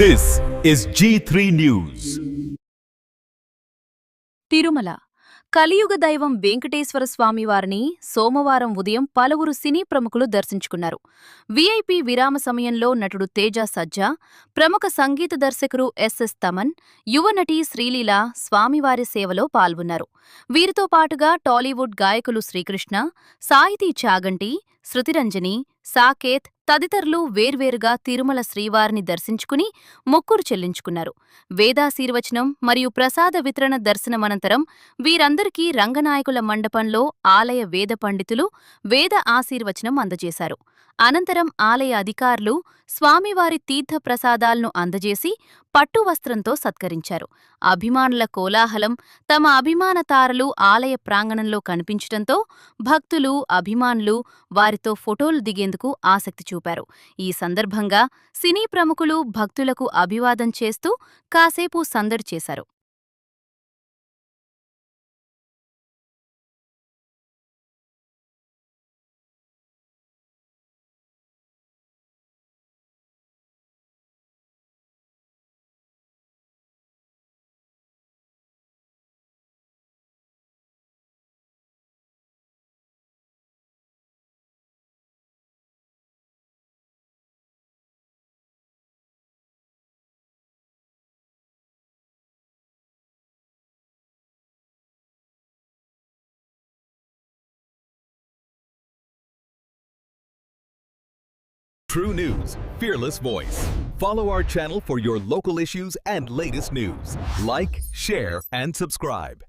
This is G3 News. Tirumala. కలియుగ దైవం వెంకటేశ్వర స్వామి వారిని సోమవారం ఉదయం పలువురు సినీ ప్రముఖులు దర్శించుకున్నారు. వీఐపీ విరామ సమయంలో నటుడు తేజ సజ్జా ప్రముఖ సంగీత దర్శకుడు ఎస్ఎస్ తమన్ యువ నటి శ్రీలీల స్వామివారి సేవలో పాల్గొన్నారు. వీరితో పాటుగా టాలీవుడ్ గాయకులు శ్రీకృష్ణ సాహితీ చాగంటి శృతిరంజని సాకేత్ తదితరులు వేర్వేరుగా తిరుమల శ్రీవారిని దర్శించుకుని మొక్కురు చెల్లించుకున్నారు. వేదాశీర్వచనం మరియు ప్రసాద వితరణ దర్శనమనంతరం వీరందరికీ రంగనాయకుల మండపంలో ఆలయ వేద పండితులు వేద ఆశీర్వచనం అందజేశారు. అనంతరం ఆలయ అధికారులు స్వామివారి తీర్థ ప్రసాదాలను అందజేసి పట్టు వస్త్రంతో సత్కరించారు. అభిమానుల కోలాహలం తమ అభిమాన తారలు ఆలయ ప్రాంగణంలో కనిపించటంతో భక్తులు అభిమానులు వారితో ఫోటోలు దిగేందుకు ఆసక్తి చూపారు. ఈ సందర్భంగా సినీ ప్రముఖులు భక్తులకు అభివాదం చేస్తూ కాసేపు సందడి చేశారు. True News, fearless voice. Follow our channel for your local issues and latest news. Like, share, and subscribe.